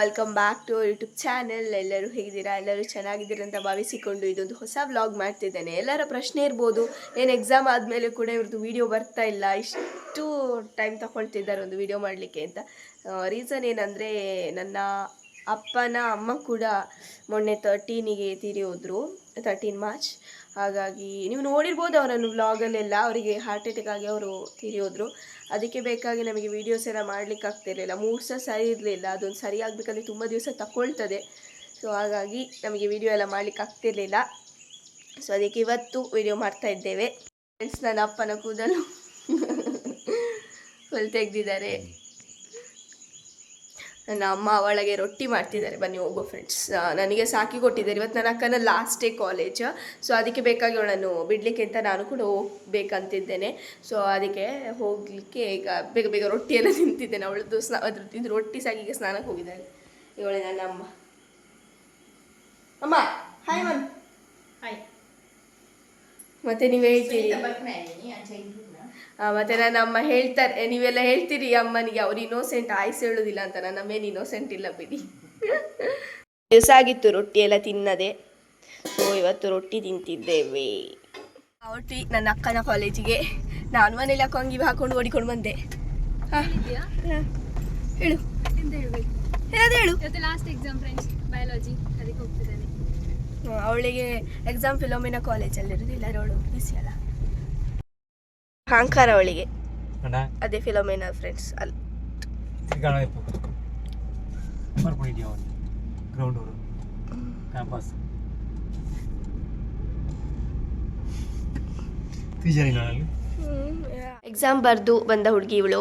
Welcome back to YouTube channel ಎಲ್ಲರೂ ಹೇಗಿದ್ದೀರಾ? ಎಲ್ಲರೂ ಚೆನ್ನಾಗಿದ್ದೀರಾ ಅಂತ ಭಾವಿಸಿಕೊಂಡು ಇದೊಂದು ಹೊಸ ವ್ಲಾಗ್ ಮಾಡ್ತಿದ್ದೇನೆ. ಎಲ್ಲರ ಪ್ರಶ್ನೆ ಇರ್ಬೋದು, ಏನು ಎಕ್ಸಾಮ್ ಆದಮೇಲೆ ಕೂಡ ಇವ್ರದ್ದು ವೀಡಿಯೋ ಬರ್ತಾ ಇಲ್ಲ. ಇಷ್ಟು ಟೈಮ್ ತಗೊಳ್ತಿದ್ದಾರೆ ಒಂದು ವೀಡಿಯೋ ಮಾಡಲಿಕ್ಕೆ ಅಂತ. ರೀಸನ್ ಏನಂದರೆ, ನನ್ನ ಅಪ್ಪನ ಅಮ್ಮ ಕೂಡ ಮೊನ್ನೆ ತರ್ಟೀನಿಗೆ ತೀರಿ ಹೋದರು ತರ್ಟೀನ್ ಮಾರ್ಚ್ ಹಾಗಾಗಿ ನೀವು ನೋಡಿರ್ಬೋದು ಅವರನ್ನು ವ್ಲಾಗಲ್ಲೆಲ್ಲ ಅವರಿಗೆ ಹಾರ್ಟ್ ಅಟ್ಯಾಕ್ ಆಗಿ ಅವರು ತೀರಿ ಹೋದರು ಅದಕ್ಕೆ ಬೇಕಾಗಿ ನಮಗೆ ವೀಡಿಯೋಸ್ ಎಲ್ಲ ಮಾಡ್ಲಿಕ್ಕೆ ಆಗ್ತಿರಲಿಲ್ಲ. ಮೂರು ಸಹ ಸರಿ ಇರಲಿಲ್ಲ. ಅದೊಂದು ಸರಿ ಆಗಬೇಕಂದ್ರೆ ತುಂಬ ದಿವಸ ತಗೊಳ್ತದೆ ಸೊ ಹಾಗಾಗಿ ನಮಗೆ ವಿಡಿಯೋ ಎಲ್ಲ ಮಾಡ್ಲಿಕ್ಕೆ ಆಗ್ತಿರಲಿಲ್ಲ. ಸೊ ಅದಕ್ಕೆ ಇವತ್ತು ವಿಡಿಯೋ ಮಾಡ್ತಾ ಇದ್ದೇವೆ. ಫ್ರೆಂಡ್ಸ್ ನನ್ನ ಅಪ್ಪನ ಕೂದಲು ಫುಲ್ ತೆಗೆದಿದ್ದಾರೆ. ನನ್ನ ಅಮ್ಮ ಅವಳಿಗೆ ರೊಟ್ಟಿ ಮಾಡ್ತಿದ್ದಾರೆ. ಬನ್ನಿ ಹೋಗೋ ಫ್ರೆಂಡ್ಸ್ ನನಗೆ ಸಾಕಿ ಕೊಟ್ಟಿದ್ದಾರೆ. ಇವತ್ತು ನನ್ನ ಅಕ್ಕನ ಲಾಸ್ಟ್ ಡೇ ಕಾಲೇಜ್ ಸೊ ಅದಕ್ಕೆ ಬೇಕಾಗಿ ಅವಳನ್ನು ಬಿಡಲಿಕ್ಕೆ ಅಂತ ನಾನು ಕೂಡ ಹೋಗ್ಬೇಕಂತಿದ್ದೇನೆ. ಸೊ ಅದಕ್ಕೆ ಹೋಗಲಿಕ್ಕೆ ಈಗ ಬೇಗ ಬೇಗ ರೊಟ್ಟಿಯೆಲ್ಲ ತಿಂತಿದ್ದೇನೆ. ಅವಳದ್ದು ಸ್ನಾ ಅದ್ರ ತಿಂದು ರೊಟ್ಟಿ ಸಾಕಿಗೆ ಸ್ನಾನಕ್ಕೆ ಹೋಗಿದ್ದಾಳೆ. ಇವಳೆ ನನ್ನ ಅಮ್ಮ. ಅಮ್ಮ ಹಾಯ್ ಮನ್ ಹಾಯ್ ಮತ್ತೆ ನೀವು ಹೇಳ್ತೀರಿ? ಮತ್ತೆ ನನ್ನ ಅಮ್ಮ ಹೇಳ್ತಾರೆ ನೀವೆಲ್ಲ ಹೇಳ್ತೀರಿ ಅಮ್ಮನಿಗೆ ಅವ್ರು ಇನ್ನೋಸೆಂಟ್ ಆಯ್ಸ್ ಹೇಳೋದಿಲ್ಲ ಅಂತ. ನನ್ನ ಮೇಲೆ ಇನ್ನೋಸೆಂಟ್ ಇಲ್ಲ ಬಿಡಿ. ದಿವಸ ಆಗಿತ್ತು ರೊಟ್ಟಿ ಎಲ್ಲ ತಿನ್ನದೆ. ಸೊ ಇವತ್ತು ರೊಟ್ಟಿ ತಿಂತಿದ್ದೇವೆ. ಅವ್ರಿ ರೊಟ್ಟಿ ನನ್ನ ಅಕ್ಕನ ಕಾಲೇಜಿಗೆ ನಾನು ಮನೇಲಿ ಹಾಕೊಂಗಿ ಹಾಕೊಂಡು ಓಡಿಕೊಂಡು ಬಂದೆ. ಹಾ, ಹಾ. ಹೇಳು. ಹೇಳು. ಇವತ್ತು ಲಾಸ್ಟ್ ಎಕ್ಸಾಮ್ ಫ್ರೆಂಡ್ಸ್ ಬಯಾಲಜಿ ಅದಕ್ಕೆ ಹೋಗ್ತಿದ್ದಾನೆ. ಅವಳಿಗೆ ಎಕ್ಸಾಮ್ ಫಿಲೋಮಿನ ಕಾಲೇಜಲ್ಲಿ ಇರೋದಿಲ್ಲ ಅವಳು ಬಿಸಿ ಅಲ್ಲ ಅಹಂಕಾರ ಅವಳಿಗೆ. ಅಣ್ಣ. ಅದೇ ಫಿಲೋಮಿನ ಫ್ರೆಂಡ್ಸ್ ಅಲ್ಲಿ? ಗ್ರೌಂಡ್ ಕ್ಯಾಂಪಸ್ ಎಕ್ಸಾಮ್ ಬರೆದು ಬಂದ ಹುಡುಗಿ ಇವಳು.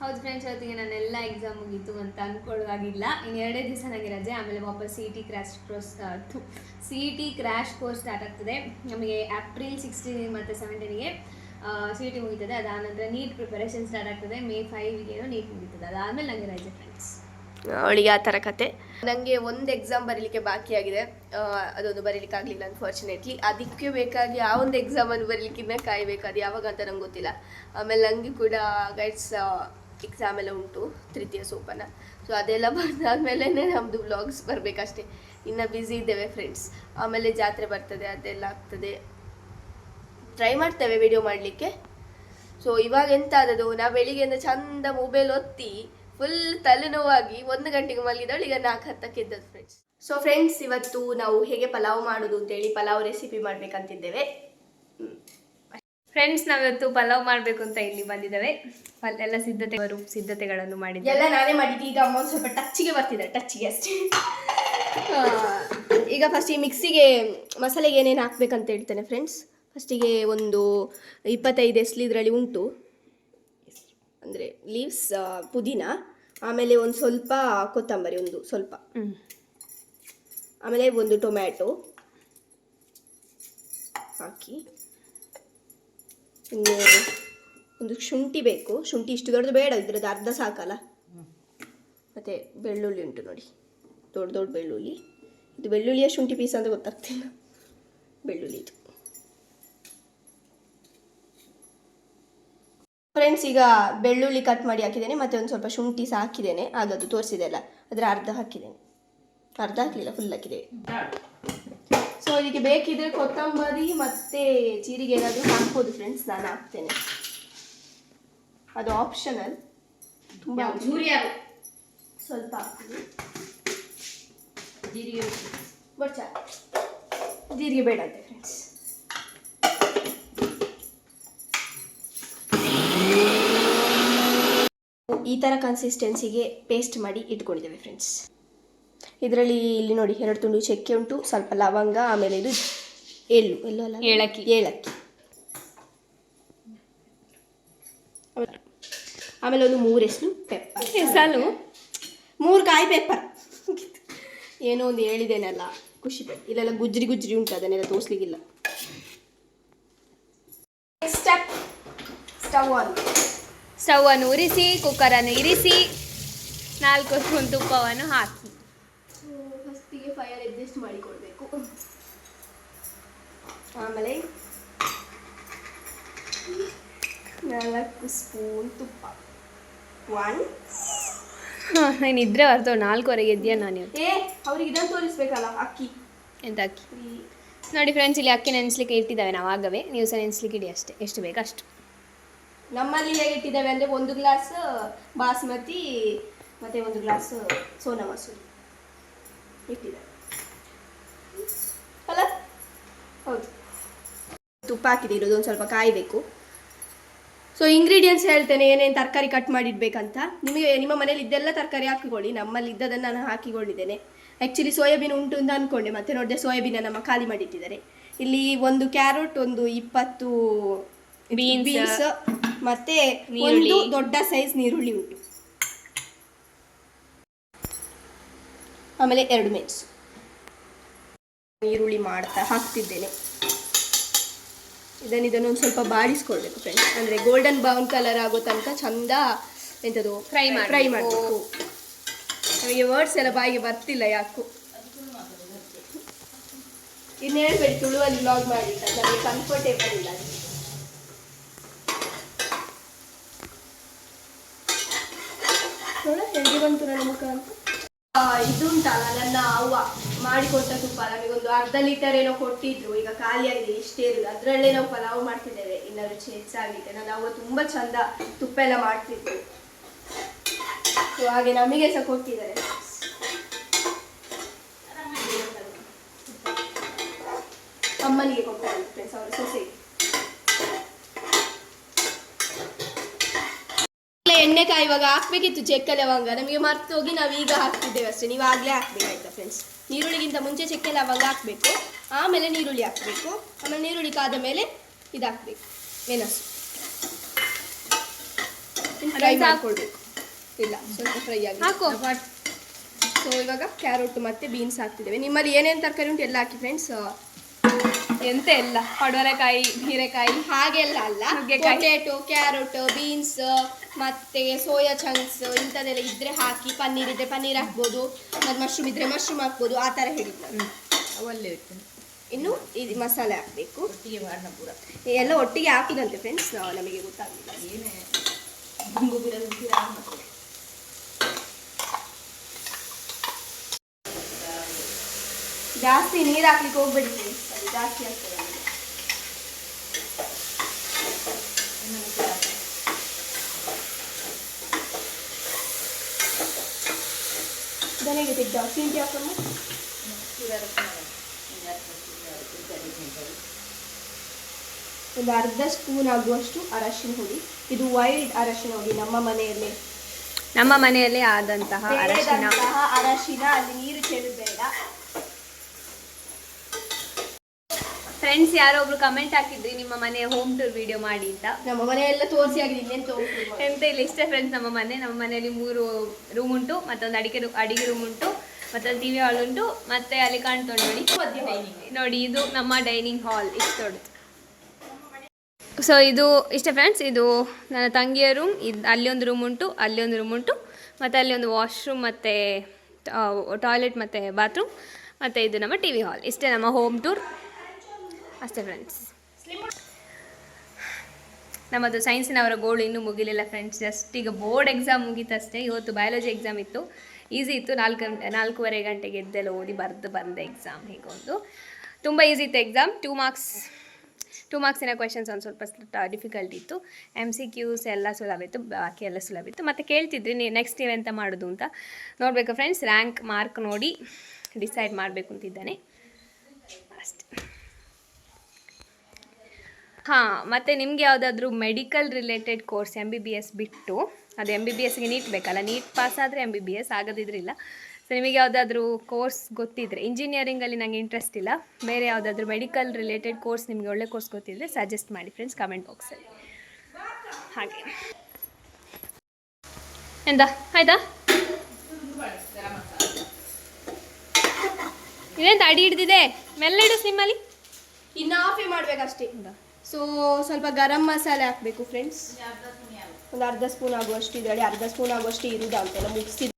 ಹೌದು ಫ್ರೆಂಡ್ಸ್ ಅವತ್ತಿಗೆ ನಾನು ಎಲ್ಲ ಎಕ್ಸಾಮ್ ಮುಗೀತು ಅಂತ ಅನ್ಕೊಳ್ಳುವಾಗಿಲ್ಲ ಇನ್ನು ಎರಡೇ ದಿವಸ ನನಗೆ ರಜೆ ಆಮೇಲೆ ವಾಪಸ್ C E T crash course C E T crash course start ಆಗ್ತದೆ. ನಮಗೆ ಏಪ್ರಿಲ್ ಸಿಕ್ಸ್ಟೀನ್ ಮತ್ತು ಸೆವೆಂಟೀನಿಗೆ ಸಿ ಟಿ ಮುಗೀತದೆ. ಅದಾದ ನೀಟ್ ಪ್ರಿಪರೇಷನ್ ಸ್ಟಾರ್ಟ್ ಆಗ್ತದೆ. ಮೇ ಫೈವ್ಗೆ ಏನೋ ನೀಟ್ ಮುಗೀತದೆ. ಅದಾದಮೇಲೆ ನನಗೆ ರಜೆ ಫ್ರೆಂಡ್ಸ್ ಅವಳಿಗೆ ಆ ಥರ ಕತೆ. ನನಗೆ ಒಂದು ಎಕ್ಸಾಮ್ ಬರೀಲಿಕ್ಕೆ ಬಾಕಿ ಆಗಿದೆ. ಅದೊಂದು ಬರೀಲಿಕ್ಕೆ ಆಗಲಿಲ್ಲ ಅನ್ಫಾರ್ಚುನೇಟ್ಲಿ ಅದಕ್ಕೆ ಬೇಕಾಗಿ ಆ ಒಂದು ಎಕ್ಸಾಮನ್ನು ಅನ್ನು ಇನ್ನೂ ಕಾಯಬೇಕು. ಅದು ಯಾವಾಗ ಅಂತ ನಂಗೆ ಗೊತ್ತಿಲ್ಲ. ಆಮೇಲೆ ನನಗೆ ಕೂಡ ಗೈಡ್ಸ್ ಎಕ್ಸಾಮ್ ಎಲ್ಲ ಉಂಟು. ತೃತೀಯ ಸೋಪನ. ಸೊ ಅದೆಲ್ಲ ಬಂದಾದ್ಮೇಲೆ ನಮ್ಮದು ವ್ಲಾಗ್ಸ್ ಬರಬೇಕಷ್ಟೇ. ಇನ್ನು ಬ್ಯುಸಿ ಇದ್ದೇವೆ ಫ್ರೆಂಡ್ಸ್ ಆಮೇಲೆ ಜಾತ್ರೆ ಬರ್ತದೆ, ಅದೆಲ್ಲ ಆಗ್ತದೆ. ಟ್ರೈ ಮಾಡ್ತೇವೆ ವಿಡಿಯೋ ಮಾಡಲಿಕ್ಕೆ. ಸೊ ಇವಾಗ ಎಂತ ಆದದು ನಾ ಬೆಳಿಗ್ಗೆಯಿಂದ ಚಂದ ಮೊಬೈಲ್ ಒತ್ತಿ ಫುಲ್ ತಲೆನೋವಾಗಿ ಒಂದು ಗಂಟೆಗೆ ಮಲಗಿದವಳು ಈಗ ನಾಲ್ಕು ಹತ್ತಕ್ಕೆ ಇದ್ದದ್ದು ಫ್ರೆಂಡ್ಸ್ ಸೊ ಫ್ರೆಂಡ್ಸ್ ಇವತ್ತು ನಾವು ಹೇಗೆ ಪಲಾವ್ ಮಾಡೋದು ಅಂತೇಳಿ ಪಲಾವ್ ರೆಸಿಪಿ ಮಾಡ್ಬೇಕಂತಿದ್ದೇವೆ. ಫ್ರೆಂಡ್ಸ್ ನಾವಿವತ್ತು ಪಲಾವ್ ಮಾಡಬೇಕು ಅಂತ ಇಲ್ಲಿ ಬಂದಿದ್ದೇವೆ. ಎಲ್ಲ ಸಿದ್ಧತೆಗಳು ಸಿದ್ಧತೆಗಳನ್ನು ಮಾಡಿದ್ದೆ ಎಲ್ಲ ನಾನೇ ಮಾಡಿದ್ದೆ. ಈಗ ಅಮ್ಮ ಸ್ವಲ್ಪ ಟಚ್ಗೆ ಬರ್ತಿದೆ ಟಚ್ಗೆ ಅಷ್ಟೇ. ಈಗ ಫಸ್ಟ್ ಈ ಮಿಕ್ಸಿಗೆ ಮಸಾಲೆಗೆ ಏನೇನು ಹಾಕ್ಬೇಕಂತ ಹೇಳ್ತೇನೆ ಫ್ರೆಂಡ್ಸ್ ಫಸ್ಟಿಗೆ ಒಂದು ಇಪ್ಪತ್ತೈದು ಎಸ್ಲಿ ಇದರಲ್ಲಿ ಉಂಟು. ಅಂದರೆ ಲೀವ್ಸ್ ಪುದೀನ ಆಮೇಲೆ ಒಂದು ಸ್ವಲ್ಪ ಕೊತ್ತಂಬರಿ ಒಂದು ಸ್ವಲ್ಪ. ಆಮೇಲೆ ಒಂದು ಟೊಮ್ಯಾಟೊ ಹಾಕಿ. ಇನ್ನು ಒಂದು ಶುಂಠಿ ಬೇಕು. ಶುಂಠಿ ಇಷ್ಟು ದೊಡ್ಡದು ಬೇಡ ಇದ್ರದ್ದು ಅರ್ಧ ಸಾಕಲ್ಲ. ಮತ್ತು ಬೆಳ್ಳುಳ್ಳಿ ಉಂಟು ನೋಡಿ. ದೊಡ್ಡ ದೊಡ್ಡ ಬೆಳ್ಳುಳ್ಳಿ. ಇದು ಬೆಳ್ಳುಳ್ಳಿಯ ಶುಂಠಿ ಪೀಸ್ ಅಂತ ಗೊತ್ತಾಗ್ತಿಲ್ಲ. ಬೆಳ್ಳುಳ್ಳಿ ಇದು. ಫ್ರೆಂಡ್ಸ್ ಈಗ ಬೆಳ್ಳುಳ್ಳಿ ಕಟ್ ಮಾಡಿ ಹಾಕಿದ್ದೇನೆ ಮತ್ತು ಒಂದು ಸ್ವಲ್ಪ ಶುಂಠಿ ಸಹ ಹಾಕಿದ್ದೇನೆ. ಆಗದು ತೋರಿಸಿದೆ ಅಲ್ಲ ಅದರ ಅರ್ಧ ಹಾಕಿದ್ದೇನೆ. ಅರ್ಧ ಹಾಕಲಿಲ್ಲ ಫುಲ್ ಹಾಕಿದೆ ಸೊ ಇದಕ್ಕೆ ಬೇಕಿದ್ರೆ ಕೊತ್ತಂಬರಿ ಮತ್ತೆ ಜೀರಿಗೆ ಏನಾದರೂ ಹಾಕ್ಬೋದು ಫ್ರೆಂಡ್ಸ್ ನಾನು ಹಾಕ್ತೇನೆ. ಅದು ಆಪ್ಷನಲ್ ತುಂಬ ಸ್ವಲ್ಪ ಹಾಕ್ತೀನಿ. ಜೀರಿಗೆ ಜೀರಿಗೆ ಬೇಡ ಅಂತೆ ಫ್ರೆಂಡ್ಸ್ ಈ ಥರ ಕನ್ಸಿಸ್ಟೆನ್ಸಿಗೆ ಪೇಸ್ಟ್ ಮಾಡಿ ಇಟ್ಕೊಂಡಿದ್ದೇವೆ ಫ್ರೆಂಡ್ಸ್ ಇದರಲ್ಲಿ ಇಲ್ಲಿ ನೋಡಿ ಎರಡು ತುಂಡು ಚಕ್ಕೆ ಉಂಟು ಸ್ವಲ್ಪ ಲವಂಗ ಆಮೇಲೆ ಇದು ಎಳ್ಳು. ಎಲ್ಲೋ ಅಲ್ಲ? ಏಳಕ್ಕಿ ಏಲಕ್ಕಿ. ಆಮೇಲೆ- ಆಮೇಲೆ ಒಂದು ಮೂರು ಹೆಸರು ಪೆಪ್ಪರ್ ಹೆಸರು ಮೂರು ಕಾಯಿ ಪೆಪ್ಪರ್ ಏನೋ ಒಂದು ಹೇಳಿದ್ದೇನಲ್ಲ ಖುಷಿ ಪಟ್ಟು ಇಲ್ಲೆಲ್ಲ ಗುಜ್ರಿ ಗುಜ್ರಿ ಉಂಟು ಅದನ್ನೆಲ್ಲ ತೋರಿಸ್ಲಿಕ್ಕಿಲ್ಲ. ಸ್ಟೆಪ್ ಸ್ಟವ್ ಆನ್ ಸ್ಟವ್ ಅನ್ನು ಉರಿಸಿ ಕುಕ್ಕರನ್ನು ಇರಿಸಿ ನಾಲ್ಕು ಸ್ಪೂನ್ ತುಪ್ಪವನ್ನು ಹಾಕಿ. ಫಸ್ಟಿಗೆ ಫೈರ್ ಅಡ್ಜಸ್ಟ್ ಮಾಡಿಕೊಳ್ಬೇಕು ಆಮೇಲೆ ನಾಲ್ಕು ಸ್ಪೂನ್ ತುಪ್ಪ. ಒನ್ ನಾನು ಇದ್ರೆ ಬರ್ತವೆ ನಾಲ್ಕುವರೆಗೆ ಇದೆಯಾ ನಾನು ಇವತ್ತು. ಏ ಅವ್ರಿಗೆ ಇದನ್ನು ತೋರಿಸ್ಬೇಕಲ್ಲ ಅಕ್ಕಿ. ಎಂತ ಅಕ್ಕಿ? ನೋಡಿ ಫ್ರೆಂಡ್ಸ್ ಇಲ್ಲಿ ಅಕ್ಕಿ ನೆನೆಸ್ಲಿಕ್ಕೆ ಇಟ್ಟಿದ್ದಾವೆ ನಾವು ಆಗವೇ. ನೀವು ಸಹ ನೆನೆಸ್ಲಿಕ್ಕೆ ಇಡಿ ಅಷ್ಟೇ ಎಷ್ಟು ಬೇಕು ಅಷ್ಟು. ನಮ್ಮಲ್ಲಿ ಹೇಗೆ ಇಟ್ಟಿದ್ದೇವೆ ಅಂದರೆ ಒಂದು ಗ್ಲಾಸ್ ಬಾಸ್ಮತಿ ಮತ್ತೆ ಒಂದು ಗ್ಲಾಸ್ ಸೋನಾ ಮಸೂರಿ ಇಟ್ಟಿದ್ದೇವೆ ಅಲ್ಲ? ಹೌದು. ತುಪ್ಪ ಹಾಕಿದಿರೋದು ಒಂದು ಸ್ವಲ್ಪ ಕಾಯಬೇಕು. ಸೊ ಇಂಗ್ರೀಡಿಯೆಂಟ್ಸ್ ಹೇಳ್ತೇನೆ ಏನೇನು ತರಕಾರಿ ಕಟ್ ಮಾಡಿಡ್ಬೇಕಂತ. ನಿಮಗೆ ನಿಮ್ಮ ಮನೇಲಿ ಇದ್ದೆಲ್ಲ ತರಕಾರಿ ಹಾಕಿಕೊಳ್ಳಿ ನಮ್ಮಲ್ಲಿ ಇದ್ದದನ್ನು ನಾನು ಹಾಕಿಕೊಂಡಿದ್ದೇನೆ. ಆ್ಯಕ್ಚುಲಿ ಸೋಯಾಬೀನ್ ಉಂಟು ಅಂತ ಅಂದ್ಕೊಂಡೆ ಮತ್ತೆ ನೋಡಿದೆ ಸೋಯಾಬೀನ ನಮ್ಮ ಖಾಲಿ ಮಾಡಿಟ್ಟಿದ್ದಾರೆ. ಇಲ್ಲಿ ಒಂದು ಕ್ಯಾರೆಟ್ ಒಂದು ಇಪ್ಪತ್ತು. ಬೀನ್ಸ್ ಮತ್ತೆ. ಒಂದು ದೊಡ್ಡ ಸೈಜ್ ನೀರುಳ್ಳಿ ಉಂಟು. ಆಮೇಲೆ ಎರಡು ಮೆಣಸು. ಈರುಳ್ಳಿ ಮಾಡ್ತಾ ಹಾಕ್ತಿದ್ದೇನೆ. ಇದನ್ನು ಇದನ್ನು ಒಂದು ಸ್ವಲ್ಪ ಬಾಡಿಸ್ಕೊಳ್ಬೇಕು ಫ್ರೆಂಡ್ಸ್ ಅಂದರೆ ಗೋಲ್ಡನ್ ಬ್ರೌನ್ ಕಲರ್ ಆಗೋ ತನಕ ಚಂದ ಎಂಥದ್ದು ಫ್ರೈ ಮಾಡಿ ಫ್ರೈ ಮಾಡಬೇಕು. ನಮಗೆ ವರ್ಡ್ಸ್ ಎಲ್ಲ ಬಾಯಿಗೆ ಬರ್ತಿಲ್ಲ ಯಾಕು. ಇನ್ನು ಹೇಳ್ಬೇಡಿ ತುಳುವಲ್ಲಿ ಬ್ಲಾಗ್ ಮಾಡಿಲ್ಲ ನಮಗೆ ಕಂಫರ್ಟೇಬಲ್ ಇಲ್ಲ ಅದು. ನೋಡ ಹೇಗೆ ಬಂತು ನನ್ನ ಮುಖ ಅಂತ ಆ, ಇದು ಉಂಟಲ್ಲ ನನ್ನ ಅವ್ವ. ಮಾಡಿಕೊಟ್ಟ ತುಪ್ಪ ನಮಗೊಂದು ಅರ್ಧ ಲೀಟರ್ ಏನೋ ಕೊಟ್ಟಿದ್ರು. ಈಗ ಖಾಲಿಯಾಗಿದೆ ಇಷ್ಟೇ ಇರಲಿಲ್ಲ ಅದರಲ್ಲೇ ನಾವು ಪಲಾವ್ ಮಾಡ್ತಿದ್ದೇವೆ. ಇನ್ನ ರುಚಿ ಹೆಚ್ಚಾಗಿದೆ. ನನ್ನ ಅವ್ವ ತುಂಬಾ ಚಂದ ತುಪ್ಪ ಎಲ್ಲ ಮಾಡ್ತಿದ್ರು ಸೊ ಹಾಗೆ ನಮಗೆ ಸಹ ಕೊಟ್ಟಿದ್ದಾರೆ. ಅಮ್ಮನಿಗೆ ಕೊಡ್ತಾರೆ ಫ್ರೆಂಡ್ಸ್ ಅವರ ಸೊಸೆಗೆ. ಇಲ್ಲ, ಇವಾಗ ಹಾಕ್ಬೇಕಿತ್ತು ಚೆಕ್ಕ ಲವಂಗ ನಮಗೆ ಮರ್ತು ಹೋಗಿ ನಾವು ಈಗ ಹಾಕ್ತಿದ್ದೇವೆ ಅಷ್ಟೇ. ನೀವು ಆಗಲೇ ಹಾಕ್ಬೇಕಾಯ್ತಾ ಫ್ರೆಂಡ್ಸ್ ನೀರುಳ್ಳಿಗಿಂತ ಮುಂಚೆ ಚೆಕ್ಕೆ ಲವಂಗ ಹಾಕಬೇಕು. ಆಮೇಲೆ ನೀರುಳ್ಳಿ ಹಾಕ್ಬೇಕು. ಆಮೇಲೆ ನೀರುಳ್ಳಿ ಕಾದ ಮೇಲೆ ಇದಾಕ್ಬೇಕು. ಮೆಣಸು ಫ್ರೈ ಮಾಡ್ಕೊಳ್ಬೇಕು. ಇಲ್ಲ ಸ್ವಲ್ಪ ಫ್ರೈ ಆಗಿ. ಹಾಕು. ಸೊ ಇವಾಗ ಕ್ಯಾರೆಟ್ ಮತ್ತೆ ಬೀನ್ಸ್ ಹಾಕ್ತಿದ್ದೇವೆ. ನಿಮ್ಮಲ್ಲಿ ಏನೇನು ತರಕಾರಿ ಉಂಟು ಎಲ್ಲ ಹಾಕಿ ಫ್ರೆಂಡ್ಸ್ ಎಂತ ಎಲ್ಲ ಪಡವಲಕಾಯಿ ಹೀರೆಕಾಯಿ? ಹಾಗೆಲ್ಲ ಅಲ್ಲ. ನುಗ್ಗೆಕಾಯಿ. ಪೊಟೇಟೊ ಕ್ಯಾರೆಟ್ ಬೀನ್ಸ್ ಮತ್ತೆ ಸೋಯಾ ಚಂಕ್ಸ್ ಇಂಥದ್ದೆಲ್ಲ ಇದ್ರೆ ಹಾಕಿ ಪನ್ನೀರ್ ಇದ್ರೆ ಪನ್ನೀರ್ ಹಾಕ್ಬೋದು ಮತ್ತೆ ಮಶ್ರೂಮ್ ಇದ್ರೆ ಮಶ್ರೂಮ್ ಹಾಕ್ಬೋದು ಆ ತರ ಹೇಳಿ. ಒಳ್ಳೆ ಇರ್ತದೆ ಇನ್ನು ಇದು ಮಸಾಲೆ ಹಾಕಬೇಕು. ಒಟ್ಟಿಗೆ ಮಾಡೋಣ ಪೂರ. ಎಲ್ಲ ಒಟ್ಟಿಗೆ ಹಾಕುದಂತೆ ಫ್ರೆಂಡ್ಸ್ ನಮಗೆ ಗೊತ್ತಾಗಲಿಲ್ಲ. ಏನೇ ಗುಂಗು ಮತ್ತೆ ಜಾಸ್ತಿ ನೀರು ಹಾಕ್ಲಿಕ್ಕೆ ಹೋಗ್ಬೇಡಿ. ಜಾಸ್ತಿ ಆಗ್ತದೆ ನಮಗೆ. ಧನಿಗೆ ತೆಗ್ದು ಶುಂಠಿ ಹಾಕಮ್ಮ ಒಂದು ಅರ್ಧ ಸ್ಪೂನ್ ಆಗುವಷ್ಟು ಅರಶಿನ ಹುಡಿ ಇದು ವೈಲ್ಡ್ ಅರಶಿನ ಹುಡಿ ನಮ್ಮ ಮನೆಯಲ್ಲೇ. ನಮ್ಮ ಮನೆಯಲ್ಲಿ ಆದಂತಹ ಅರಶಿನ. ಅರಶಿನ ಅಲ್ಲಿ ನೀರು ಚೆಲ್ಲಬೇಡ. ಫ್ರೆಂಡ್ಸ್ ಯಾರೋ ಒಬ್ರು ಕಮೆಂಟ್ ಹಾಕಿದ್ರಿ ನಿಮ್ಮ ಮನೆ ಹೋಮ್ ಟೂರ್ ವಿಡಿಯೋ ಮಾಡಿ ಅಂತ? ನಮ್ಮ ಮನೆಯೆಲ್ಲ ತೋರಿಸಿ ಆಗಿದೆ ಇನ್ನೇನು ತೋರಿಸಿ ಎಂತ ಇಲ್ಲ ಇಷ್ಟೇ ಫ್ರೆಂಡ್ಸ್ ನಮ್ಮ ಮನೆ. ನಮ್ಮ ಮನೆಯಲ್ಲಿ ಮೂರು ರೂಮ್ ಉಂಟು ಮತ್ತೊಂದು ಅಡಿಗೆ ರೂ ಅಡಿಗೆ ರೂಮ್ ಉಂಟು ಮತ್ತೊಂದು ಟಿವಿ ಹಾಲ್ ಉಂಟು ಮತ್ತೆ ಅಲ್ಲಿ ಕಾಣ್ತೋ ನೋಡಿ. ನೋಡಿ ಇದು ನಮ್ಮ ಡೈನಿಂಗ್ ಹಾಲ್ ಇಷ್ಟು ದೊಡ್ಡದು ಸೊ ಇದು ಇಷ್ಟೇ ಫ್ರೆಂಡ್ಸ್ ಇದು ನನ್ನ ತಂಗಿಯ ರೂಮ್ ಇದು ಅಲ್ಲಿ ಒಂದು ರೂಮ್ ಉಂಟು ಅಲ್ಲಿ ಒಂದು ರೂಮ್ ಉಂಟು ಮತ್ತು ಅಲ್ಲಿ ಒಂದು ವಾಶ್ರೂಮ್ ಮತ್ತು ಟಾಯ್ಲೆಟ್ ಮತ್ತು ಬಾತ್ರೂಮ್ ಮತ್ತು ಇದು ನಮ್ಮ ಟಿ ವಿ ಹಾಲ್ ಇಷ್ಟೇ ನಮ್ಮ ಹೋಮ್ ಟೂರ್ ಅಷ್ಟೇ ಫ್ರೆಂಡ್ಸ್ ನಮ್ಮದು ಸೈನ್ಸಿನವರ ಗೋಳು ಇನ್ನೂ ಮುಗಿಲಿಲ್ಲ ಫ್ರೆಂಡ್ಸ್ ಜಸ್ಟ್ ಈಗ ಬೋರ್ಡ್ ಎಕ್ಸಾಮ್ ಮುಗೀತಷ್ಟೇ. ಇವತ್ತು ಬಯಾಲಜಿ ಎಕ್ಸಾಮ್ ಇತ್ತು. ಈಸಿ ಇತ್ತು. ನಾಲ್ಕು ಗಂಟೆ ನಾಲ್ಕೂವರೆ ಗಂಟೆಗೆ ಎದ್ದೆಲ್ಲ ಓದಿ ಬರೆದು ಬಂದೆ ಎಕ್ಸಾಮ್ ಹೀಗೊಂದು ತುಂಬ ಈಸಿ ಇತ್ತು ಎಕ್ಸಾಮ್ ಟೂ ಮಾರ್ಕ್ಸ್ ಟೂ ಮಾರ್ಕ್ಸಿನ ಕ್ವೆಶನ್ಸ್ ಒಂದು ಸ್ವಲ್ಪ ಡಿಫಿಕಲ್ಟ್ ಇತ್ತು. ಎಂ ಸಿ ಕ್ಯೂಸ್ ಎಲ್ಲ ಸುಲಭ ಇತ್ತು. ಬಾಕಿ ಎಲ್ಲ ಸುಲಭ ಇತ್ತು. ಮತ್ತು ಕೇಳ್ತಿದ್ರಿ ನೀವು ನೆಕ್ಸ್ಟ್ ನೀವು ಎಂತ ಮಾಡೋದು ಅಂತ. ನೋಡಬೇಕು ಫ್ರೆಂಡ್ಸ್ ರ್ಯಾಂಕ್ ಮಾರ್ಕ್ ನೋಡಿ ಡಿಸೈಡ್ ಮಾಡಬೇಕು ಅಂತಿದ್ದಾನೆ ಅಷ್ಟೇ. ಹಾಂ ಮತ್ತು ನಿಮ್ಗೆ ಯಾವುದಾದ್ರೂ medical related course M B B S ಬಿಟ್ಟು ಅದು ಎಂ ಬಿ ಬಿ ಎಸ್ಗೆ ನೀಟ್ ಬೇಕಲ್ಲ ನೀಟ್ ಪಾಸ್ ಆದರೆ ಎಂ ಬಿ ಬಿ ಎಸ್ ಆಗದಿದ್ರಿಲ್ಲ. ಸೊ ನಿಮಗೆ ಯಾವುದಾದ್ರೂ ಕೋರ್ಸ್ ಗೊತ್ತಿದ್ರೆ ಇಂಜಿನಿಯರಿಂಗಲ್ಲಿ ನನಗೆ ಇಂಟ್ರೆಸ್ಟ್ ಇಲ್ಲ. ಬೇರೆ ಯಾವುದಾದ್ರೂ ಮೆಡಿಕಲ್ ರಿಲೇಟೆಡ್ ಕೋರ್ಸ್ ನಿಮಗೆ ಒಳ್ಳೆ ಕೋರ್ಸ್ ಗೊತ್ತಿದ್ರೆ ಸಜೆಸ್ಟ್ ಮಾಡಿ ಫ್ರೆಂಡ್ಸ್ ಕಮೆಂಟ್ ಬಾಕ್ಸಲ್ಲಿ ಹಾಗೆ. ಎಂದ ಆಯ್ತಾ? ಇದೇಂತ ಅಡಿ ಹಿಡ್ದಿದೆ? ಮೆಲ್ಲಿಡು ನಿಮ್ಮಲ್ಲಿ ಇನ್ನು ಆಫೇ ಮಾಡ್ಬೇಕಷ್ಟೇ. ಸೊ ಸ್ವಲ್ಪ ಗರಂ ಮಸಾಲೆ ಹಾಕಬೇಕು ಫ್ರೆಂಡ್ಸ್ ಒಂದು ಅರ್ಧ ಸ್ಪೂನ್ ಆಗುವಷ್ಟು ಇದರಲ್ಲಿ ಅರ್ಧ ಸ್ಪೂನ್ ಆಗುವಷ್ಟು ಇರುದ ಅಂತೆಲ್ಲ ಮುಗಿಸಿದ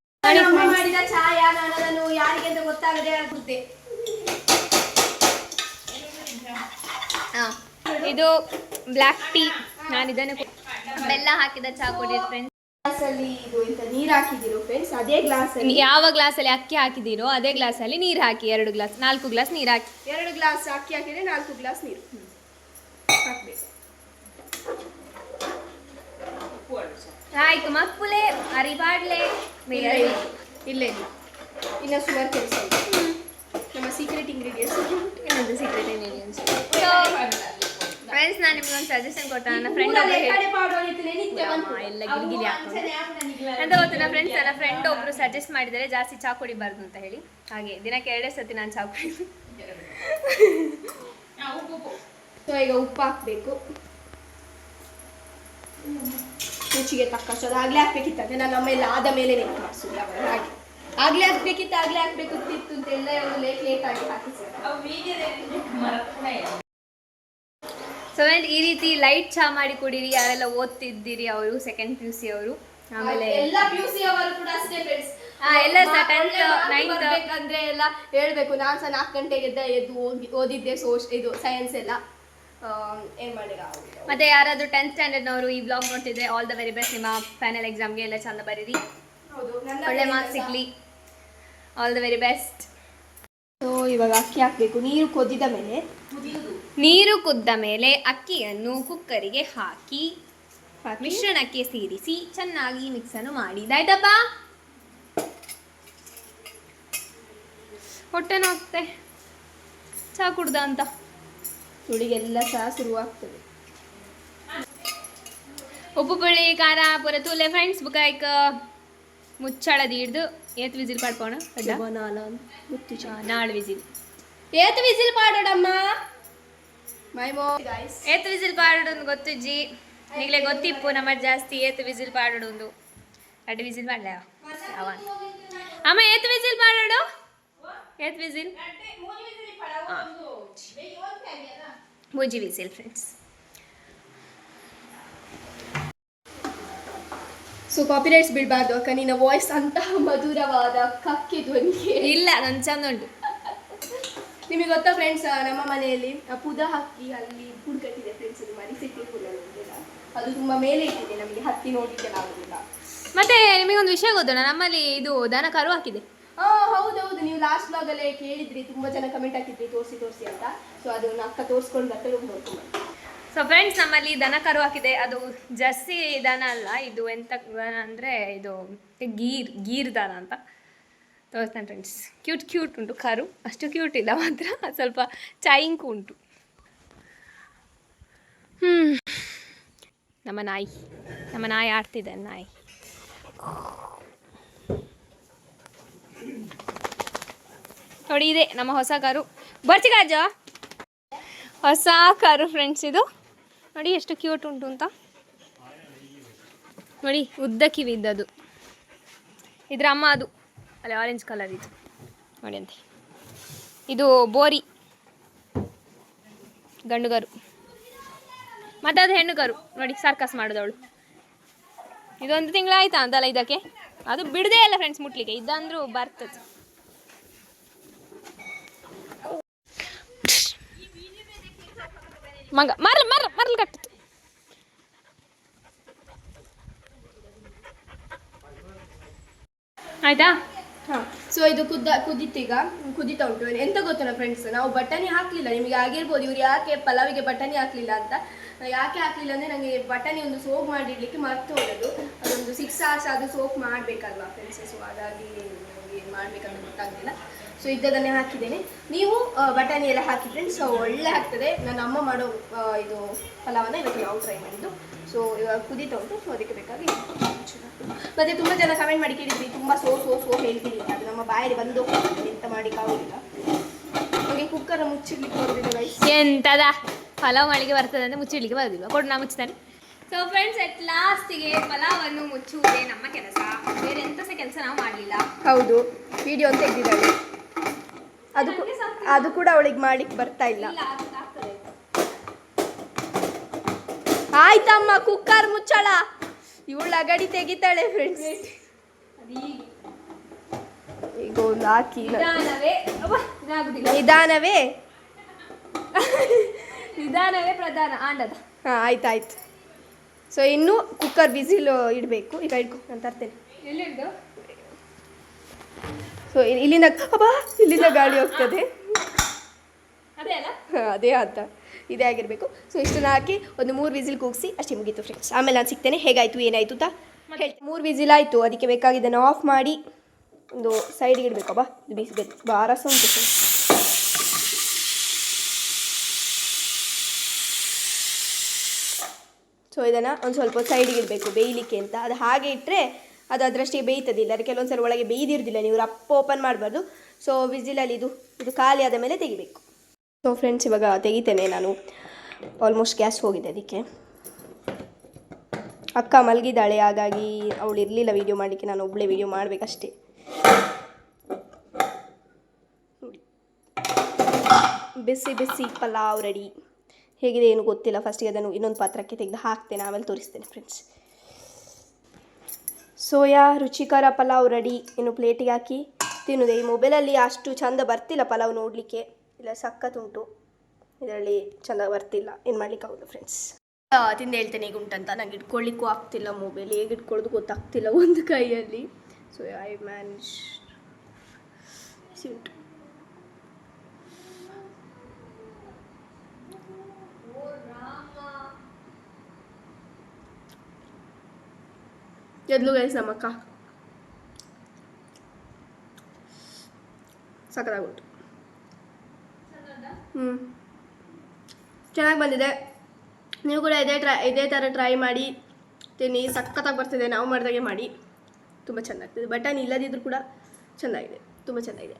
ಮಾಡಿದ ಚಾಯ ನಾನು ಯಾರಿಗೆ ಅಂತ ಗೊತ್ತಾಗದೆ ಆಗುತ್ತೆ ಹಾಂ ಇದು ಬ್ಲ್ಯಾಕ್ ಟೀ ನಾನು ಇದನ್ನು ಬೆಲ್ಲ ಹಾಕಿದ ಚಹಾ ಕೊಡಿ ಫ್ರೆಂಡ್ಸ್ ಗ್ಲಾಸಲ್ಲಿ ಇದು ಎಂತ ನೀರು ಹಾಕಿದಿರೋ ಫ್ರೆಂಡ್ಸ್ ಅದೇ ಗ್ಲಾಸಲ್ಲಿ. ಯಾವ ಗ್ಲಾಸಲ್ಲಿ ಅಕ್ಕಿ ಹಾಕಿದೀರೋ ಅದೇ ಗ್ಲಾಸಲ್ಲಿ ನೀರು ಹಾಕಿ ಎರಡು ಗ್ಲಾಸ್ ನಾಲ್ಕು ಗ್ಲಾಸ್ ನೀರು ಹಾಕಿ. ಎರಡು ಗ್ಲಾಸ್ ಅಕ್ಕಿ ಹಾಕಿದ್ರೆ ನಾಲ್ಕು ಗ್ಲಾಸ್ ನೀರು. ಹಾಕ್ಬೇಕು. ಆಯ್ತು ಮಕ್ಕಳೇ ಅರಿಬಾಡ್ಲೆ ಇಲ್ಲ ಇಲ್ಲ ಇಲ್ಲ ಸುಮಾರು ಕೆಲಸ ಇದೆ. ನಮ್ಮ secret ingredients secret ingredients friends ನಾನು ನಿಮ್ಗೆ ಒಂದು ಸಜೆಷನ್ ಕೊಟ್ಟ ನನ್ನ ಫ್ರೆಂಡ್ ಎಲ್ಲ ಗಿರಿಗಿರಿ ಅಂತ ಗೊತ್ತು ನನ್ನ ಫ್ರೆಂಡ್ಸ್ ನನ್ನ ಫ್ರೆಂಡ್ ಒಬ್ರು ಸಜೆಸ್ಟ್ ಮಾಡಿದರೆ ಜಾಸ್ತಿ ಚಾ ಕುಡಿಬಾರ್ದು ಅಂತ ಹೇಳಿ. ಹಾಗೆ ದಿನಕ್ಕೆ ಎರಡೇ ಸತಿ ನಾನು ಚಾ ಕುಡಿದು ಸೊ ಈಗ ಉಪ್ಪು ಹಾಕ್ಬೇಕು. ರುಚಿಗೆ ತಕ್ಕಷ್ಟು ಅದು ಆಗ್ಲೇ ಹಾಕ್ಬೇಕಿತ್ತಂತೆ ನಾನು ಎಲ್ಲ ಆದ ಮೇಲೆ ನೆನಪು ಮಾಡಿಸೋದು ಯಾವಾಗ. ಹಾಗೆ. ಆಗ್ಲೇ ಹಾಕ್ಬೇಕಿತ್ತು ಆಗ್ಲೇ ಹಾಕ್ಬೇಕು ಅಂತ ಎಲ್ಲ ಲೇಟ್ ಲೇಟ್ ಆಗಿ ಹಾಕಿಸಿ ಸೊ ಈ ರೀತಿ ಲೈಟ್ ಚಾ ಮಾಡಿ ಕುಡೀರಿ. ಯಾರೆಲ್ಲ ಓದ್ತಿದ್ದೀರಿ ಅವರು ಸೆಕೆಂಡ್ ಪಿ ಯು ಸಿ ಅವರು. ಆಮೇಲೆ ಎಲ್ಲ ಪಿ ಯು ಸಿ ಅವರು ಕೂಡ ಅಷ್ಟೇ ಫ್ರೆಂಡ್ಸ್ ಎಲ್ಲ ಸಹ 10th, 9th. ಅಂದ್ರೆ ಎಲ್ಲ ಹೇಳ್ಬೇಕು. ನಾನು ಸಹ ನಾಲ್ಕು ಗಂಟೆಗೆ ಎದ್ದ ಎದ್ದು ಓದಿ ಓದಿದ್ದೆ ಸೋಶ್ ಇದು ಸೈನ್ಸ್ ಎಲ್ಲ. ಏನ್ ಮಾಡಿಲ್ಲ ಮತ್ತೆ ಯಾರಾದ್ರೂ ಟೆಂತ್ ಸ್ಟ್ಯಾಂಡರ್ಡ್ನವರು ಈ ಬ್ಲಾಗ್ ನೋಡ್ತಿದ್ರೆ ಆಲ್ ದ ವೆರಿ ಬೆಸ್ಟ್ ನಿಮ್ಮ ಫೈನಲ್ ಎಕ್ಸಾಮ್ಗೆ ಎಲ್ಲ ಚಂದ ಬರೀರಿ. ಒಳ್ಳೆ ಮಾರ್ಕ್ಸ್ ಸಿಗ್ಲಿ. All the very best so ಇವಾಗ ಅಕ್ಕಿ ಹಾಕ್ಬೇಕು. ನೀರು ಕುದಿದ ಮೇಲೆ. ನೀರು ಕುದ್ದ ಮೇಲೆ ಅಕ್ಕಿಯನ್ನು ಕುಕ್ಕರಿಗೆ ಹಾಕಿ ಮಿಶ್ರಣಕ್ಕೆ ಸೇರಿಸಿ ಚೆನ್ನಾಗಿ ಮಿಕ್ಸ್ ಅನ್ನು ಮಾಡಿ ಇದಾಯ್ತಪ್ಪ ಹೊಟ್ಟೆ ನೋಗ್ತೆ ಚಾ ಕುಡ್ದ ಅಂತ. ಹುಳಿಗೆಲ್ಲ ಸಹ ಶುರುವಾಗ್ತದೆ. ಉಪ್ಪು ಪುಳಿ ಖಾರ ಪೂರ ತೂಲೆ ಫ್ರೆಂಡ್ಸ್ ಬುಕಾಯ್ಕ ಮುಚ್ಚಳದ ಹಿಡ್ದು ಏತ್ ವಿಸಿಲ್ ಪಾಡ್ಕೋಣ ನಾಳೆ ವಿಸಿಲ್. ಏತ್ ವಿಸಿಲ್ ಪಾಡೋಡಮ್ಮ? ಮೈಮೋ ಏತ್ ವಿಸಿಲ್ ಪಾಡೋದು ಗೊತ್ತಿಜ್ಜಿ? ಈಗಲೇ ಗೊತ್ತಿಪ್ಪು ನಮ್ಮ ಜಾಸ್ತಿ ಏತ್ ವಿಸಿಲ್ ಪಾಡೋದು ಎರಡು ವಿಸಿಲ್ ಮಾಡ್ಲಾ? ಅವ ಅಮ್ಮ ಏತ್ ವಿಸಿಲ್ ಪಾಡೋಡು? ಏತ್ ವಿಸಿಲ್ ಮೂಜಿ ವಿಸಿಲ್ ಫ್ರೆಂಡ್ಸ್ ಸೊ ಕಾಪಿರೈಟ್ಸ್ ಬಿಡಬಾರ್ದು ಅಕ್ಕ ನಿನ್ನ ವಾಯ್ಸ್ ಅಂತಹ ಮಧುರವಾದ ಕಕ್ಕಿ ಧ್ವನಿಗೆ ಇಲ್ಲ ನನ್ನ ಚಂದ ಉಂಟು ನಿಮಗೆ ಗೊತ್ತಾ ಫ್ರೆಂಡ್ಸ್ ನಮ್ಮ ಮನೆಯಲ್ಲಿ ಪುದ ಹಕ್ಕಿ ಅಲ್ಲಿ ಗೂಡು ಕಟ್ಟಿದೆ ಫ್ರೆಂಡ್ಸ್ ಅದು ಮರಿ ಸಿಕ್ಕಿರ್ಲಿಲ್ಲ ಅದು ತುಂಬಾ ಮೇಲೆ ಇಟ್ಟಿದೆ ನಮಗೆ ಹತ್ತಿ ನೋಡ್ಲಿಕ್ಕೆ ಮತ್ತೆ ಮತ್ತೆ ನಿಮಗೊಂದು ವಿಷಯ ಗೊತ್ತೋಣ ನಮ್ಮಲ್ಲಿ ಇದು ದನ ಕರು ಹಾಕಿದೆ ಹಾ ಹೌದೌದು ನೀವು ಲಾಸ್ಟ್ ಬ್ಲಾಗ್ ಅಲ್ಲೇ ಕೇಳಿದ್ರಿ, ತುಂಬಾ ಜನ ಕಮೆಂಟ್ ಹಾಕಿದ್ರಿ, ತೋರಿಸಿ ತೋರಿಸಿ ಅಂತ. ಸೊ ಅದನ್ನ ಅಕ್ಕ ತೋರಿಸ್ಕೊಂಡು ಬರ್ತಾರೆ ಹೋಗಿ ನೋಡ್ಕೊಂಡು ಸೊ ಫ್ರೆಂಡ್ಸ್ ನಮ್ಮಲ್ಲಿ ದನ ಕರು ಹಾಕಿದೆ. ಅದು ಜರ್ಸಿ ದನ ಅಲ್ಲ, ಇದು ಎಂತ ದನ ಅಂದರೆ ಇದು ಗೀರ್ ಗೀರ್ ದನ ಅಂತ. ತೋರಿಸ್ತಾನೆ ಫ್ರೆಂಡ್ಸ್ ಕ್ಯೂಟ್ ಕ್ಯೂಟ್ ಉಂಟು ಕರು. ಅಷ್ಟು ಕ್ಯೂಟ್ ಇಲ್ಲ ಮಾತ್ರ, ಸ್ವಲ್ಪ ಚಾಯಿಂಕು ಉಂಟು. ಹ್ಞೂ ನಮ್ಮ ನಾಯಿ ನಮ್ಮ ನಾಯಿ ಆಡ್ತಿದೆ ನಾಯಿ. ನೋಡಿ, ಇದೆ ನಮ್ಮ ಹೊಸ ಕಾರು. ಬರ್ತಿ ಬರ್ಚಿಗಾಜ ಹೊಸ ಕಾರು ಫ್ರೆಂಡ್ಸ್ ಇದು. ನೋಡಿ, ಎಷ್ಟು ಕ್ಯೂಟ್ ಉಂಟು ಅಂತ. ನೋಡಿ, ಉದ್ದ ಕಿವಿ ಇದ್ದದು ಇದ್ರ ಅಮ್ಮ ಅದು. ಅಲ್ಲಿ ಆರೆಂಜ್ ಕಲರ್ ಇದು. ನೋಡಿ ಅಂತ. ಇದು ಬೋರಿ. ಗಂಡುಗರು. ಮತ್ತೆ ಅದು ಹೆಣ್ಣುಗರು. ನೋಡಿ ಸರ್ಕಸ್ ಮಾಡಿದವಳು. ಇದೊಂದು ತಿಂಗಳಾಯ್ತಾ ಅಂತಲ್ಲ ಇದಕ್ಕೆ? ಅದು ಬಿಡದೇ ಇಲ್ಲ ಫ್ರೆಂಡ್ಸ್ ಮುಟ್ಲಿಕ್ಕೆ. ಇದಂದ್ರೂ ಬರ್ತದೆ. ಮಗ ಮರ ಮರ ಮರಲ್ ಕಟ್ಟ ಆಯ್ತಾ? ಹಾಂ ಸೊ ಇದು ಕುದ್ದ ಕುದಿತೀಗ ಕುದಿತಾ ಉಂಟು. ಎಂತ ಗೊತ್ತಲ್ಲ ಫ್ರೆಂಡ್ಸ್ ನಾವು ಬಟಾಣಿ ಹಾಕ್ಲಿಲ್ಲ ನಿಮಗೆ ಆಗಿರ್ಬೋದು. ಇವ್ರು ಯಾಕೆ ಪಲಾವಿಗೆ ಬಟಾಣಿ ಹಾಕ್ಲಿಲ್ಲ ಅಂತ? ಯಾಕೆ ಹಾಕ್ಲಿಲ್ಲ ಅಂದ್ರೆ ನನಗೆ ಬಟಾಣಿ ಒಂದು ಸೋಪ್ ಮಾಡಿಡ್ಲಿಕ್ಕೆ ಮರ್ತು ಹೋದದು ಅದೊಂದು ಸಿಕ್ಸ್ ಅವರ್ಸ್ ಅದು ಸೋಪ್ ಮಾಡಬೇಕಲ್ವಾ ಫ್ರೆಂಡ್ಸ್ ಸೊ ಹಾಗಾಗಿ ನಮಗೆ ಮಾಡಬೇಕಂತ ಗೊತ್ತಾಗಲಿಲ್ಲ. ಸೊ ಇದ್ದದನ್ನೇ ಹಾಕಿದ್ದೇನೆ. ನೀವು ಬಟಾಣಿ ಎಲ್ಲ ಹಾಕಿದ್ರೆ ಸೊ ಒಳ್ಳೆ ಆಗ್ತದೆ. ನನ್ನ ಅಮ್ಮ ಮಾಡೋ ಇದು ಪಲಾವನ್ನು ಇವತ್ತು ನಾವು ಟ್ರೈ ಮಾಡಿದ್ದು. ಸೊ ಇವಾಗ ಕುದೀತಾ ಉಂಟು ಸೊ ಅದಕ್ಕೆ ಬೇಕಾಗಿ ಮತ್ತೆ ತುಂಬ ಜನ ಕಮೆಂಟ್ ಮಾಡಿ ಕೇಳಿದ್ವಿ ತುಂಬ ಸೋ ಸೋ ಸೋ ಹೇಳ್ತೀನಿ ಅದು ನಮ್ಮ ಬಾಯಲ್ಲಿ ಬಂದು ಎಂತ ಮಾಡಿಕ್ಕಾಗೋದಿಲ್ಲ ಹಾಗೆ ಕುಕ್ಕರ್ ಮುಚ್ಚಿಡ್ಲಿಕ್ಕೆ ಬರೋದಿಲ್ಲ ಗೈಸ್ ಎಂತದ? ಪಲಾವ್ ಮಳಿಗೆ ಬರ್ತದೆ ಅಂದರೆ ಮುಚ್ಚಿಡ್ಲಿಕ್ಕೆ ಬರೋದಿಲ್ಲ ಕೊಡು ನಾ ಮುಚ್ತಾನೆ ಸೊ ಫ್ರೆಂಡ್ಸ್ ಅಟ್ ಲಾಸ್ಟಿಗೆ ಪಲಾವನ್ನು ಮುಚ್ಚುವುದೇ ನಮ್ಮ ಕೆಲಸ. ಬೇರೆ ಎಂತ ಸಹ ಕೆಲಸ ನಾವು ಮಾಡಲಿಲ್ಲ. ಹೌದು. ವಿಡಿಯೋ ತೆಗ್ದಿದ್ದಾಳೆ. ಅದು ಅದು ಕೂಡ ಅವಳಿಗೆ ಮಾಡ್ಲಿಕ್ಕೆ ಬರ್ತಾ ಇಲ್ಲ. ಆಯ್ತಮ್ಮ ಕುಕ್ಕರ್ ಮುಚ್ಚಳ. ಇವಳು ಅಗಡಿ ತೆಗಿತಾಳೆ ಫ್ರೆಂಡ್ಸ್ ಈಗ ಒಂದು ಹಾಕಿ ನಿಧಾನವೇ ನಿಧಾನವೇ? ಪ್ರಧಾನ ಆಂಡದ. ಹಾ ಆಯ್ತಾಯ್ತು. ಸೊ ಇನ್ನು ಕುಕ್ಕರ್ ಬಿಸಿಲು ಇಡಬೇಕು. ಈಗ ಇಡ್ಕೊ ನಾನು ತರ್ತೇನೆ. ಸೊ ಇಲ್ಲಿಂದ ಅಬ್ಬಾ ಇಲ್ಲಿಂದ ಗಾಳಿ ಹೋಗ್ತದೆ. ಅದೇ ಅಲ್ಲ? ಅದೇ ಅಂತ. ಇದೇ ಆಗಿರಬೇಕು. ಸೊ ಇಷ್ಟನ್ನ ಹಾಕಿ ಒಂದು ಮೂರು ವಿಸಿಲ್ ಕೂಗಿಸಿ ಅಷ್ಟೇ ಮುಗೀತು ಫ್ರೆಂಡ್ಸ್ ಆಮೇಲೆ ನಾನು ಸಿಗ್ತೇನೆ. ಹೇಗಾಯಿತು ಏನಾಯಿತು ಅಂತ ಹೇಳ್ತೀನಿ. ಮೂರು ವಿಸಿಲ್ ಆಯಿತು. ಅದಕ್ಕೆ ಬೇಕಾಗಿದ್ದನ್ನು ಆಫ್ ಮಾಡಿ ಒಂದು ಸೈಡಿಗೆ ಇಡಬೇಕು. ಅಬ್ಬಾ ಇದು ಬಿಸಿ ಭಾರ ಸಹ ಉಂಟು. ಸೊ ಇದನ್ನು ಒಂದು ಸ್ವಲ್ಪ ಸೈಡಿಗೆ ಇಡಬೇಕು ಬೇಯಲಿಕ್ಕೆ ಅಂತ. ಅದು ಹಾಗೆ ಇಟ್ಟರೆ ಅದು ಅದರಷ್ಟೇ ಬೇಯ್ತದಿಲ್ಲ. ಕೆಲವೊಂದು ಸಲ ಒಳಗೆ ಬೇಯ್ದಿರೋದಿಲ್ಲ. ನೀವು ರಪ್ಪ ಓಪನ್ ಮಾಡಬಾರ್ದು. ಸೊ ವಿಸಿಲಲ್ಲಿ ಇದು ಇದು ಖಾಲಿ ಆದ ಮೇಲೆ ತೆಗಿಬೇಕು. ಸೊ ಫ್ರೆಂಡ್ಸ್ ಇವಾಗ ತೆಗಿತೇನೆ ನಾನು. ಆಲ್ಮೋಸ್ಟ್ ಗ್ಯಾಸ್ ಹೋಗಿದೆ ಅದಕ್ಕೆ. ಅಕ್ಕ ಮಲಗಿದ್ದಾಳೆ. ಹಾಗಾಗಿ ಅವಳು ಇರಲಿಲ್ಲ ವೀಡಿಯೋ ಮಾಡಲಿಕ್ಕೆ. ನಾನು ಒಬ್ಬಳೇ ವೀಡಿಯೋ ಮಾಡಬೇಕಷ್ಟೇ. ಬಿಸಿ ಬಿಸಿ ಪಲಾವ್ ರೆಡಿ. ಹೇಗಿದೆ ಏನು ಗೊತ್ತಿಲ್ಲ. ಫಸ್ಟಿಗೆ ಅದನ್ನು ಇನ್ನೊಂದು ಪಾತ್ರಕ್ಕೆ ತೆಗೆದು ಹಾಕ್ತೇನೆ. ಆಮೇಲೆ ತೋರಿಸ್ತೇನೆ ಫ್ರೆಂಡ್ಸ್ ಸೋಯಾ, ರುಚಿಕರ ಪಲಾವ್ ರೆಡಿ. ಇನ್ನು ಪ್ಲೇಟಿಗೆ ಹಾಕಿ ತಿನ್ನೋದು. ಈ ಮೊಬೈಲಲ್ಲಿ ಅಷ್ಟು ಚಂದ ಬರ್ತಿಲ್ಲ ಪಲಾವ್ ನೋಡಲಿಕ್ಕೆ. ಇಲ್ಲ, ಸಖತ್ತುಂಟು. ಇದರಲ್ಲಿ ಚಂದ ಬರ್ತಿಲ್ಲ. ಏನು ಮಾಡ್ಲಿಕ್ಕೆ ಆಗೋದು ಫ್ರೆಂಡ್ಸ್ ತಿಂದು ಹೇಳ್ತೇನೆ, ಈಗ ಉಂಟಂತ ನಂಗೆ ಇಟ್ಕೊಳ್ಳಿಕ್ಕೂ ಆಗ್ತಿಲ್ಲ ಮೊಬೈಲ್ ಹೇಗೆ ಇಟ್ಕೊಳ್ಳೋದು ಗೊತ್ತಾಗ್ತಿಲ್ಲ ಒಂದು ಕೈಯಲ್ಲಿ. ಸೊ ಐ ಮ್ಯಾನೇಜ್ ಉಂಟು ಎದ್ಲು ಗೈಸ್ ನಮ್ಮಕ್ಕ ಸಕ್ಕದಾಗ್ಬಿಟ್ಟು ಹ್ಞೂ ಚೆನ್ನಾಗಿ ಬಂದಿದೆ ನೀವು ಕೂಡ ಇದೇ ಟ್ರೈ ಇದೇ ಥರ ಟ್ರೈ ಮಾಡಿ ತಿನ್ನಿ ಸಖತ್ತಾಗಿ ಬರ್ತಿದೆ ನಾವು ಮಾಡಿದಾಗೆ ಮಾಡಿ ತುಂಬ ಚೆನ್ನಾಗ್ತಿದೆ ಬಟನ್ ಇಲ್ಲದಿದ್ದರೂ ಕೂಡ ಚೆನ್ನಾಗಿದೆ ತುಂಬ ಚೆನ್ನಾಗಿದೆ